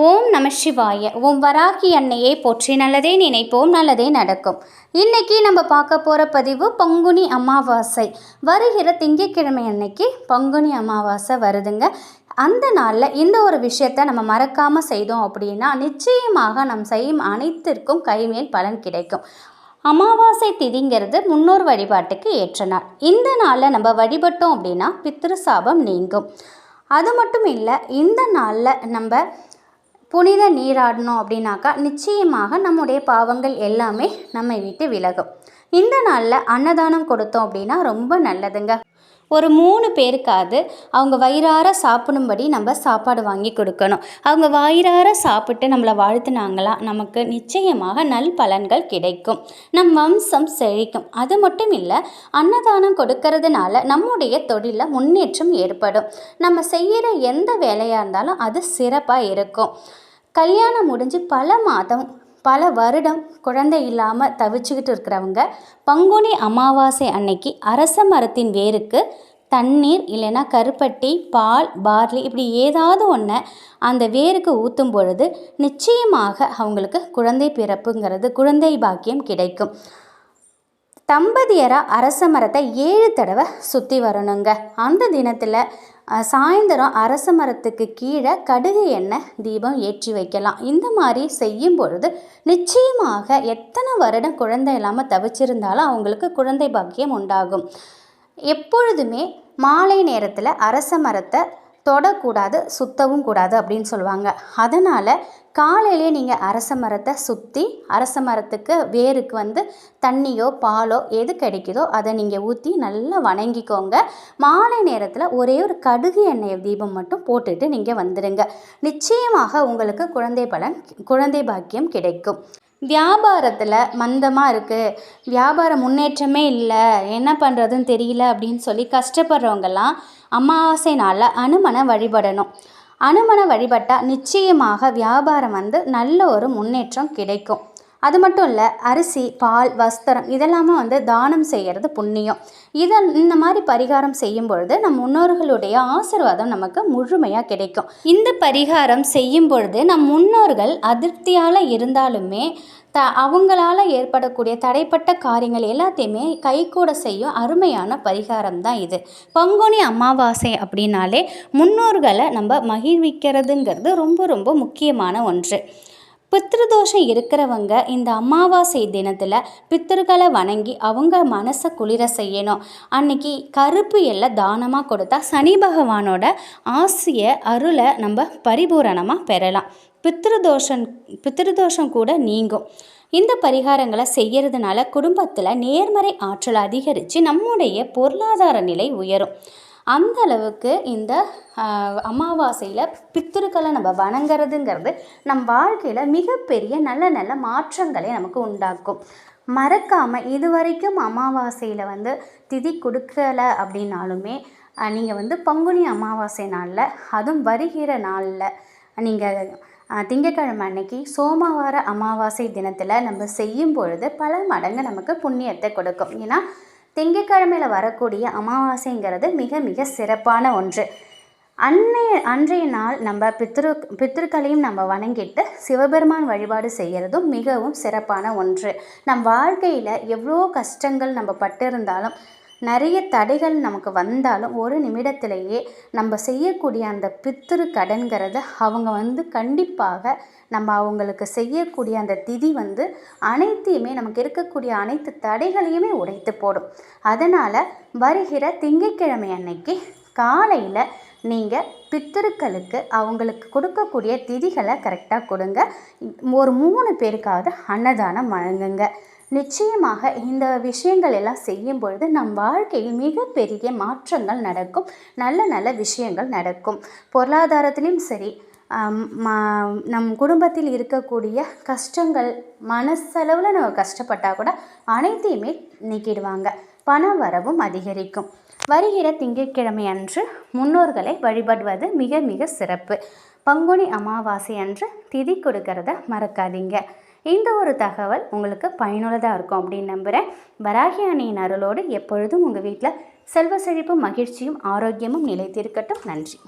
ஓம் நம சிவாய. ஓம் வராகி அன்னையை போற்றி. நல்லதே நினைப்போம் நல்லதே நடக்கும். இன்னைக்கு நம்ம பார்க்க போகிற பதிவு பங்குனி அமாவாசை. வருகிற திங்கட்கிழமை அன்னைக்கு பங்குனி அமாவாசை வருதுங்க. அந்த நாளில் இந்த ஒரு விஷயத்தை நம்ம மறக்காமல் செய்தோம் அப்படின்னா நிச்சயமாக நம் செய்யும் அனைத்திற்கும் கைமேல் பலன் கிடைக்கும். அமாவாசை திதிங்கிறது முன்னோர் வழிபாட்டுக்கு ஏற்ற நாள். இந்த நாளில் நம்ம வழிபட்டோம் அப்படின்னா பித்ரு சாபம் நீங்கும். அது மட்டும் இல்லை இந்த நாளில் நம்ம புனித நீராடணும் அப்படின்னாக்கா நிச்சயமாக நம்முடைய பாவங்கள் எல்லாமே நம்மை விட்டு விலகும். இந்த நாளில் அன்னதானம் கொடுத்தோம் அப்படின்னா ரொம்ப நல்லதுங்க. ஒரு மூணு பேருக்காவது அவங்க வயிறார சாப்பிடும்படி நம்ம சாப்பாடு வாங்கி கொடுக்கணும். அவங்க வயிறார சாப்பிட்டு நம்மளை வாழ்த்துனாங்களா? நமக்கு நிச்சயமாக நல் பலன்கள் கிடைக்கும். நம் வம்சம் செழிக்கும். அது மட்டும் இல்லை அன்னதானம் கொடுக்கறதுனால நம்முடைய தொழிலில் முன்னேற்றம் ஏற்படும். நம்ம செய்கிற எந்த வேலையாக இருந்தாலும் அது சிறப்பாக இருக்கும். கல்யாணம் முடிஞ்சு பல மாதம் பல வருடம் குழந்தை இல்லாமல் தவிச்சுக்கிட்டு இருக்கிறவங்க பங்குனி அமாவாசை அன்னைக்கு அரச மரத்தின் வேருக்கு தண்ணீர் இல்லைன்னா கருப்பட்டி பால் பார்லி இப்படி ஏதாவது ஒன்று அந்த வேருக்கு ஊற்றும் பொழுது நிச்சயமாக அவங்களுக்கு குழந்தை பிறப்புங்கிறது குழந்தை பாக்கியம் கிடைக்கும். தம்பதியராக அரச மரத்தை ஏழு தடவை சுற்றி வரணுங்க. அந்த தினத்தில் சாயந்தரம் அரச மரத்துக்கு கீழே கடுகு எண்ணெய் தீபம் ஏற்றி வைக்கலாம். இந்த மாதிரி செய்யும் பொழுது நிச்சயமாக எத்தனை வருடம் குழந்தை இல்லாமல் தவிச்சிருந்தாலும் அவங்களுக்கு குழந்தை பாக்கியம் உண்டாகும். எப்பொழுதுமே மாலை நேரத்தில் அரச மரத்தை தொடக்கூடாது சுத்தவும் கூடாது அப்படின்னு சொல்லுவாங்க. அதனால் காலையிலே நீங்கள் அரச மரத்தை சுற்றி அரச மரத்துக்கு வேருக்கு வந்து தண்ணியோ பாலோ எது கிடைக்குதோ அதை நீங்கள் ஊற்றி நல்லா வணங்கிக்கோங்க. மாலை நேரத்தில் ஒரே ஒரு கடுகு எண்ணெய் தீபம் மட்டும் போட்டுட்டு நீங்கள் வந்துடுங்க நிச்சயமாக உங்களுக்கு குழந்தை பலன் குழந்தை பாக்கியம் கிடைக்கும். வியாபாரத்தில் மந்தமாக இருக்குது வியாபார முன்னேற்றமே இல்லை. என்ன பண்ணுறதுன்னு தெரியல அப்படின்னு சொல்லி கஷ்டப்படுறவங்கெல்லாம் அமாவாசை நாளில் அனுமனை வழிபடணும். அனுமனை வழிபட்டால் நிச்சயமாக வியாபாரம் வந்து நல்ல ஒரு முன்னேற்றம் கிடைக்கும். அது மட்டும் இல்லை அரிசி பால் வஸ்திரம் இதெல்லாமே வந்து தானம் செய்கிறது புண்ணியம். இதை இந்த மாதிரி பரிகாரம் செய்யும் பொழுது நம் முன்னோர்களுடைய ஆசிர்வாதம் நமக்கு முழுமையாக கிடைக்கும். இந்த பரிகாரம் செய்யும் பொழுது நம் முன்னோர்கள் அதிருப்தியால் இருந்தாலுமே த அவங்களால ஏற்படக்கூடிய தடைப்பட்ட காரியங்கள் எல்லாத்தையுமே கைகூட செய்யும் அருமையான பரிகாரம் தான் இது. பங்குனி அமாவாசை அப்படின்னாலே முன்னோர்களை நம்ம மகிழ்விக்கிறதுங்கிறது ரொம்ப ரொம்ப முக்கியமான ஒன்று. பித்ருதோஷம் இருக்கிறவங்க இந்த அமாவாசை தினத்தில் பித்திருக்களை வணங்கி அவங்க மனசை குளிர செய்யணும். அன்னைக்கு கருப்பு எல்லாம் தானமாக கொடுத்தா சனி பகவானோட ஆசையை அருளை நம்ம பரிபூரணமாக பெறலாம். பித்ருதோஷம் பித்ருதோஷம் கூட நீங்கும். இந்த பரிகாரங்களை செய்கிறதுனால குடும்பத்தில் நேர்மறை ஆற்றல் அதிகரித்து நம்முடைய பொருளாதார நிலை உயரும். அந்த அளவுக்கு இந்த அமாவாசையில் பித்திருக்களை நம்ம வணங்குறதுங்கிறது நம் வாழ்க்கையில் மிகப்பெரிய நல்ல நல்ல மாற்றங்களை நமக்கு உண்டாக்கும். மறக்காமல் இது வரைக்கும் அமாவாசையில் வந்து திதி கொடுக்கலை அப்படின்னாலுமே நீங்கள் வந்து பங்குனி அமாவாசை நாளில் அதுவும் வருகிற நாளில் நீங்கள் திங்கக்கிழமை அன்னைக்கு சோமவார அமாவாசை தினத்தில் நம்ம செய்யும் பொழுது பல மடங்கு நமக்கு புண்ணியத்தை கொடுக்கும். ஏன்னா திங்கக்கிழமையில் வரக்கூடிய அமாவாசைங்கிறது மிக மிக சிறப்பான ஒன்று. அன்னைய அன்றைய நாள் நம்ம பித்ரு பித்திருக்களையும் நம்ம வணங்கிட்டு சிவபெருமான் வழிபாடு செய்கிறதும் மிகவும் சிறப்பான ஒன்று. நம் வாழ்க்கையில் எவ்வளோ கஷ்டங்கள் நம்ம பட்டிருந்தாலும் நிறைய தடைகள் நமக்கு வந்தாலும் ஒரு நிமிடத்திலேயே நம்ம செய்யக்கூடிய அந்த பித்திரு கடன்கிறத அவங்க வந்து கண்டிப்பாக நம்ம அவங்களுக்கு செய்யக்கூடிய அந்த திதி வந்து அனைத்தையுமே நமக்கு இருக்கக்கூடிய அனைத்து தடைகளையுமே உடைத்து போடும். அதனால் வருகிற திங்கட்கிழமை அன்னைக்கு காலையில் நீங்கள் பித்திருக்களுக்கு அவங்களுக்கு கொடுக்கக்கூடிய திதிகளை கரெக்டாக கொடுங்க. ஒரு மூணு பேருக்காவது அன்னதானம் வழங்குங்க. நிச்சயமாக இந்த விஷயங்கள் எல்லாம் செய்யும் பொழுது நம் வாழ்க்கையில் மிகப்பெரிய மாற்றங்கள் நடக்கும். நல்ல நல்ல விஷயங்கள் நடக்கும். பொருளாதாரத்திலையும் சரி நம் குடும்பத்தில் இருக்கக்கூடிய கஷ்டங்கள் மனசளவில் நம்ம கஷ்டப்பட்டால் கூட அனைத்தையுமே நீக்கிடுவாங்க. பண வரவும் அதிகரிக்கும். வருகிற திங்கட்கிழமை அன்று முன்னோர்களை வழிபடுவது மிக மிக சிறப்பு. பங்குனி அமாவாசை அன்று திதி கொடுக்கறத மறக்காதீங்க. இந்த ஒரு தகவல் உங்களுக்கு பயனுள்ளதாக இருக்கும் அப்படின்னு நம்புகிறேன் வராகி அணியின் அருளோடு எப்பொழுதும் உங்கள் வீட்டில் செல்வ செழிப்பும் மகிழ்ச்சியும் ஆரோக்கியமும் நிலைத்திருக்கட்டும். நன்றி.